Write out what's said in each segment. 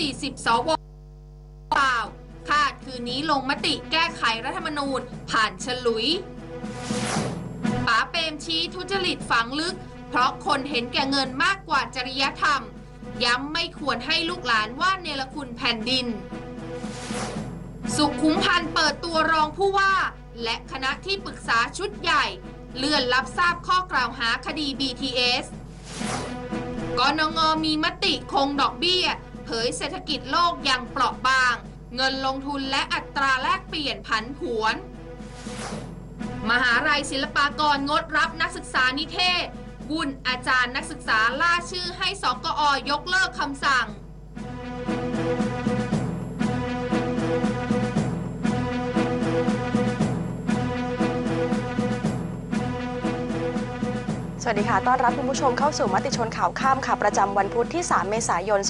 40 สวเปล่าคาดคืนนี้ลงมติแก้ไขรัฐธรรมนูญ ผ่านฉลุยป๋าเปรมชี้ทุจริตฝังลึก เพราะคนเห็นแก่เงินมากกว่าจริยธรรม ย้ำไม่ควรให้ลูกหลานว่าเนรคุณแผ่นดิน สุขุมพันธ์เปิดตัวรองผู้ว่า และคณะที่ปรึกษาชุดใหญ่ เลื่อนรับทราบข้อกล่าวหาคดี BTS กนงมีมติคงดอกเบี้ย ผยเศรษฐกิจโลกยังเปราะบาง เงินลงทุนและอัตราแลกเปลี่ยนผันผวน มหาลัยศิลปากรงดรับนักศึกษานิเทศวุ่นอาจารย์นักศึกษาล่าชื่อให้สกอยกเลิกคำสั่ง วัสดีค่ะ ต้อนรับคุณผู้ชมเข้าสู่มติชนข่าวข้ามค่ะ ประจำวันพุธที่ 3 เมษายน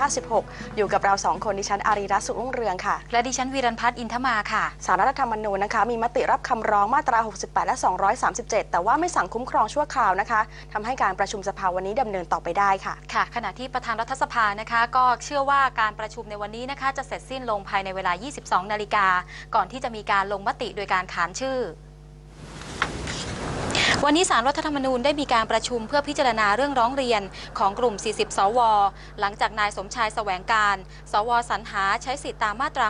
2556 อยู่กับเรา 2 คน ดิฉันอารีรัตน์สุขรุ่งเรืองค่ะ และดิฉันวีรันพัฒน์อินทมาค่ะ สารรัฐธรรมนูญนะคะ มีมติรับคำร้องมาตรา 68 และ 237 แต่ว่าไม่สั่งคุ้มครองชั่วคราวนะคะทำให้การประชุมสภาวันนี้ดำเนินต่อไปได้ค่ะ ค่ะ ขณะที่ประธานรัฐสภานะคะ ก็เชื่อว่าการประชุมในวันนี้นะคะ จะเสร็จสิ้นลงภายในเวลา 22 นาฬิกา ก่อนที่จะมีการลงมติโดยการขานชื่อ วันนี้สารรัฐธรรมนูญได้มีการประชุมเพื่อพิจารณาเรื่องร้องเรียนของกลุ่ม 40 สว หลังจากนายสมชายแสวงการ สวสรรหาใช้สิทธิตามมาตรา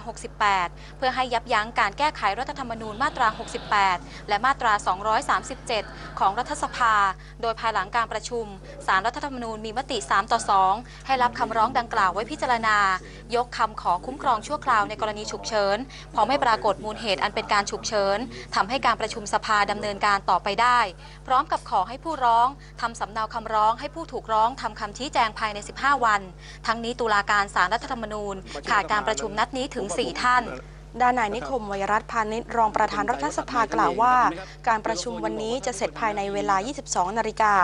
68 เพื่อให้ยับยั้งการแก้ไขรัฐธรรมนูญมาตรา 68 และมาตรา 237 ของรัฐสภา โดยภายหลังการประชุม สารรัฐธรรมนูญมีมติ 3 ต่อ 2 ให้รับคำร้องดังกล่าวไว้พิจารณา ยกคำขอคุ้มครองชั่วคราวในกรณีฉุกเฉินเพราะไม่ปรากฏมูลเหตุอันเป็นการฉุกเฉินทำให้การประชุมสภาดำเนินการต่อไปได้พร้อมกับขอให้ผู้ร้องทำสำเนาคำร้องให้ผู้ถูกร้องทำคำชี้แจงภายใน 15 วัน ทั้งนี้ตุลาการสารรัฐธรรมนูญขาดการประชุมนัดนี้ถึง 4 ท่าน ด้านนายนิคมวยรัตน์พาณิชย์รองประธานรัฐสภากล่าวว่า การประชุมวันนี้จะเสร็จภายในเวลา 22 นาฬิกา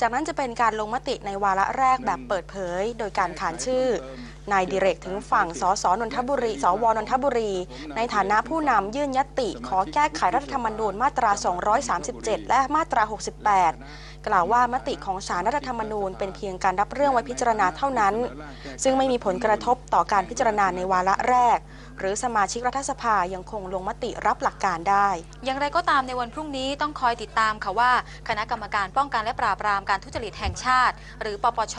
จากนั้นจะเป็นการลงมติในวาระแรกแบบเปิดเผย โดยการขานชื่อนายดิเรกถึงฝั่งสสนนทบุรี สวนนทบุรี ในฐานะผู้นำยื่นยติ ขอแก้ไขรัฐธรรมนูญมาตรา 237 และมาตรา 68 กล่าวว่ามติของสารรัฐธรรมนูญเป็นเพียงการรับเรื่องไว้พิจารณาเท่านั้น ซึ่งไม่มีผลกระทบต่อการพิจารณาในวาระแรก หรือสมาชิกรัฐสภายังคงลงมติรับหลักการได้ อย่างไรก็ตามในวันพรุ่งนี้ต้องคอยติดตามค่ะว่า คณะกรรมการป้องกันและปราบปรามการทุจริตแห่งชาติ หรือปปช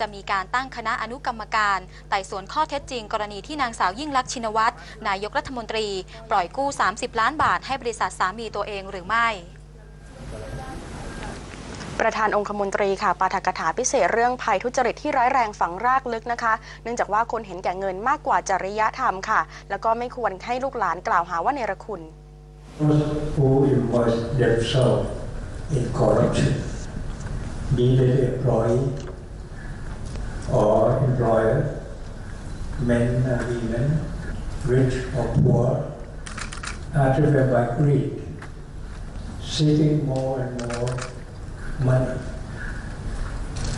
จะมีการตั้งคณะอนุกรรมการไต่สวนข้อเท็จจริง กรณีที่นางสาวยิ่งลักษณ์ชินวัตรนายกรัฐมนตรี ปล่อยกู้ 30 ล้านบาทให้บริษัทสามีตัวเองหรือไม่ ประธานองคมนตรีค่ะปาฐกถาพิเศษเรื่องภัยทุจริตที่ร้ายแรงฝังรากลึกนะคะ เนื่องจากว่าคนเห็นแก่เงินมากกว่าจริยธรรมค่ะ แล้วก็ไม่ควรให้ลูกหลานกล่าวหาว่าเนรคุณ who involve themselves in corruption, be they employee or employer, men and women, rich or poor, are driven by greed, seeking more and more money,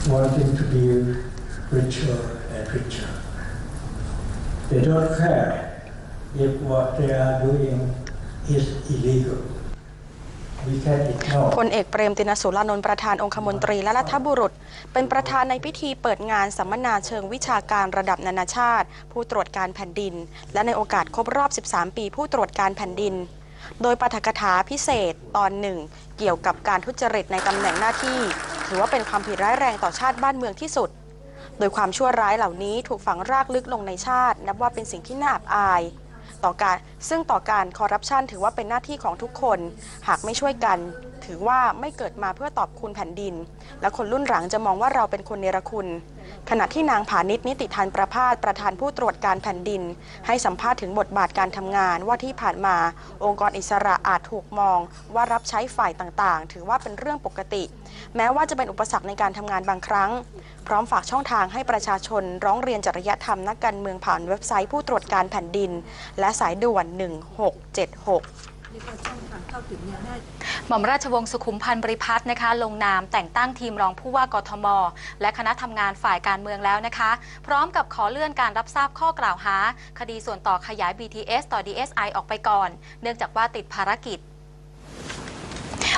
wanting to be richer and richer. They don't care if what they are doing is illegal. พลเอกเปรมตินสุรานนท์ประธานองคมนตรีและรัฐบุรุษ เป็นประธานในพิธีเปิดงานสัมมนาเชิงวิชาการระดับนานาชาติ ผู้ตรวจการแผ่นดิน และในโอกาสครบรอบ 13 ปีผู้ตรวจการแผ่นดิน โดยปาฐกถาพิเศษตอนหนึ่งเกี่ยวกับการทุจริตในตำแหน่งหน้าที่ ถือว่าเป็นความผิดร้ายแรงต่อชาติบ้านเมืองที่สุด โดยความชั่วร้ายเหล่านี้ถูกฝังรากลึกลงในชาติ นับว่าเป็นสิ่งที่น่าอับอาย ต่อการซึ่งต่อการคอร์รัปชันถือว่าเป็นหน้าที่ของทุกคน หากไม่ช่วยกัน ถือว่าไม่เกิดมาเพื่อตอบคุณแผ่นดิน และคนรุ่นหลังจะมองว่าเราเป็นคนเนรคุณ ขณะที่นางผานิชนิติทันประพาสประธานผู้ตรวจการแผ่นดิน ให้สัมภาษณ์ถึงบทบาทการทำงานว่าที่ผ่านมา องค์กรอิสระอาจถูกมอง ว่ารับใช้ฝ่ายต่างๆ ถือว่าเป็นเรื่องปกติ แม้ว่าจะเป็นอุปสรรคในการทำงานบางครั้ง พร้อมฝากช่องทางให้ประชาชนร้องเรียนจริยธรรมนักการเมืองผ่านเว็บไซต์ผู้ตรวจการแผ่นดิน และสายด่วน 1676 หม่อมราชวงศ์สุขุมพันธ์บริพัตรนะคะ ลงนามแต่งตั้งทีมรองผู้ว่ากทม และคณะทำงานฝ่ายการเมืองแล้วนะคะ พร้อมกับขอเลื่อนการรับทราบข้อกล่าวหา คดีส่วนต่อขยาย BTS ต่อ DSI ออกไปก่อน เนื่องจากว่าติดภารกิจ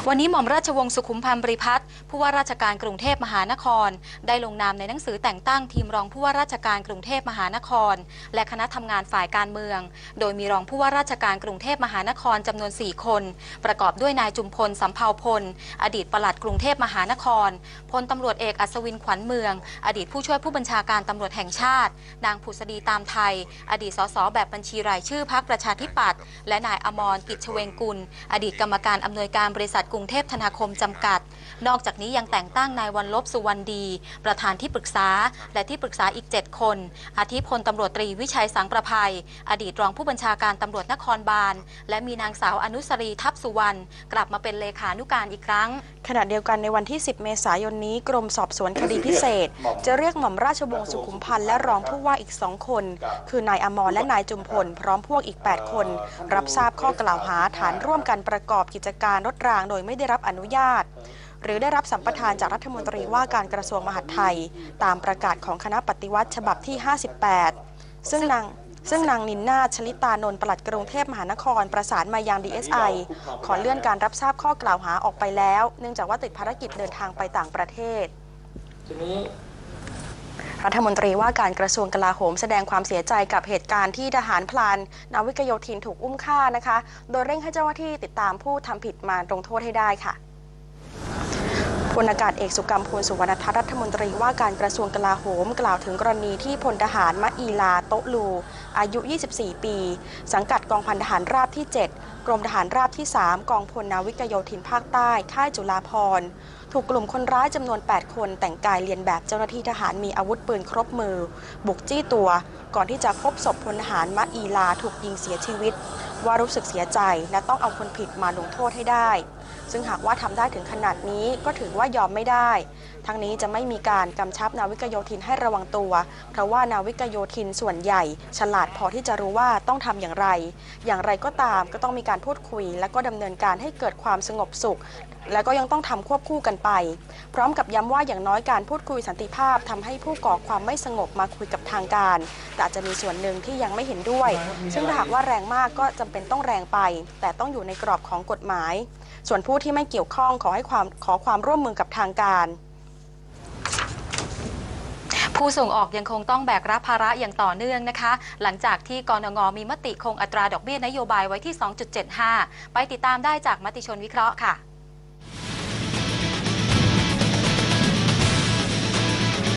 วันนี้หม่อมราชวงศ์สุขุมพันธ์บริพัตรผู้ว่าราชการกรุงเทพมหานคร ได้ลงนามในหนังสือแต่งตั้งทีมรองผู้ว่าราชการกรุงเทพมหานคร และคณะทำงานฝ่ายการเมือง โดยมีรองผู้ว่าราชการกรุงเทพมหานครจำนวน 4 คน ประกอบด้วยนายจุมพลสำเภาพล อดีตปลัดกรุงเทพมหานครพลตำรวจเอกอัศวินขวัญเมือง อดีตผู้ช่วยผู้บัญชาการตำรวจแห่งชาติ นางผุษดีตามไทย อดีตสสแบบบัญชีรายชื่อพักประชาธิปัตย์และนายอมรกิจเชวงกุล อดีตกรรมการอำนวยการบริษัทกรุงเทพธนาคมจำกัด นอกจากนี้ยังแต่งตั้งนายวันลบสุวรรณดี ประธานที่ปรึกษา และที่ปรึกษาอีก 7 คน อาทิพลตำรวจตรีวิชัยสังประภัย อดีตรองผู้บัญชาการตำรวจนครบาล และมีนางสาวอนุสรีทัพสุวรรณกลับมาเป็นเลขานุการอีกครั้ง ขณะเดียวกันในวันที่ 10 เมษายนนี้กรมสอบสวนคดีพิเศษ จะเรียกหม่อมราชวงศ์สุขุมพันธ์และรองผู้ว่าอีกสองคน คือนายอมรและนายจุมพล พร้อมพวกอีก 8 คน รับทราบข้อกล่าวหาฐานร่วมกันประกอบกิจการรถรางโดยไม่ได้รับอนุญาต หรือได้รับสัมปทานจากรัฐมนตรีว่าการกระทรวงมหาดไทย ตามประกาศของคณะปฏิวัติฉบับที่ 58 ซึ่งนางซึ่งนางนินนาชลิตานนท์ปลัดกรุงเทพมหานครประสานมายัง DSI ขอเลื่อนการรับทราบข้อกล่าวหาออกไปแล้ว เนื่องจากว่าติดภารกิจเดินทางไปต่างประเทศทีนี้ รัฐมนตรีว่าการกระทรวงกลาโหมแสดงความเสียใจกับเหตุการณ์ที่ทหารพลานนาวิกโยธินถูกอุ้มฆ่านะคะ โดยเร่งให้เจ้าหน้าที่ติดตามผู้ทำผิดมาลงโทษให้ได้ค่ะ ลอากาศเอกสุกรรมพลสุวรรณทัศน์รัฐมนตรีว่าการกระทรวงกลาโหมกล่าวถึงกรณีที่พลทหารมะอีลาโตลู อายุ 24 ปี สังกัดกองพันทหารราบที่ 7 กรมทหารราบที่ 3 กองพลนาวิกโยธินภาคใต้ ค่ายจุฬาภรถูกกลุ่มคนร้ายจำนวน 8 คนแต่งกายเลียนแบบเจ้าหน้าที่ทหารมีอาวุธปืนครบมือ บุกจี้ตัว ก่อนที่จะพบศพพลทหารมะอีลาถูกยิงเสียชีวิต ว่ารู้สึกเสียใจและต้องเอาคนผิดมาลงโทษให้ได้ ซึ่งหากว่าทำได้ถึงขนาดนี้ก็ถือว่ายอมไม่ได้ ทั้งนี้จะไม่มีการกำชับนาวิกโยธินให้ระวังตัว เพราะว่านาวิกโยธินส่วนใหญ่ ฉลาดพอที่จะรู้ว่าต้องทำอย่างไร อย่างไรก็ตามก็ต้องมีการพูดคุย และก็ดำเนินการให้เกิดความสงบสุข และก็ยังต้องทำควบคู่กันไป พร้อมกับย้ำว่าอย่างน้อยการพูดคุยสันติภาพทำให้ผู้ก่อความไม่สงบมาคุยกับทางการ แต่อาจจะมีส่วนหนึ่งที่ยังไม่เห็นด้วย ซึ่งหากว่าแรงมากก็จำเป็นต้องแรงไป แต่ต้องอยู่ในกรอบของกฎหมาย ส่วนผู้ที่ไม่เกี่ยวข้องขอให้ความขอความร่วมมือกับทางการผู้ส่งออกยังคงต้องแบกรับภาระอย่างต่อเนื่องนะคะ หลังจากที่กรงงมีมติคงอัตราดอกเบี้ยนโยบายไว้ที่ 2.75 ไปติดตามได้จากมติชนวิเคราะห์ค่ะ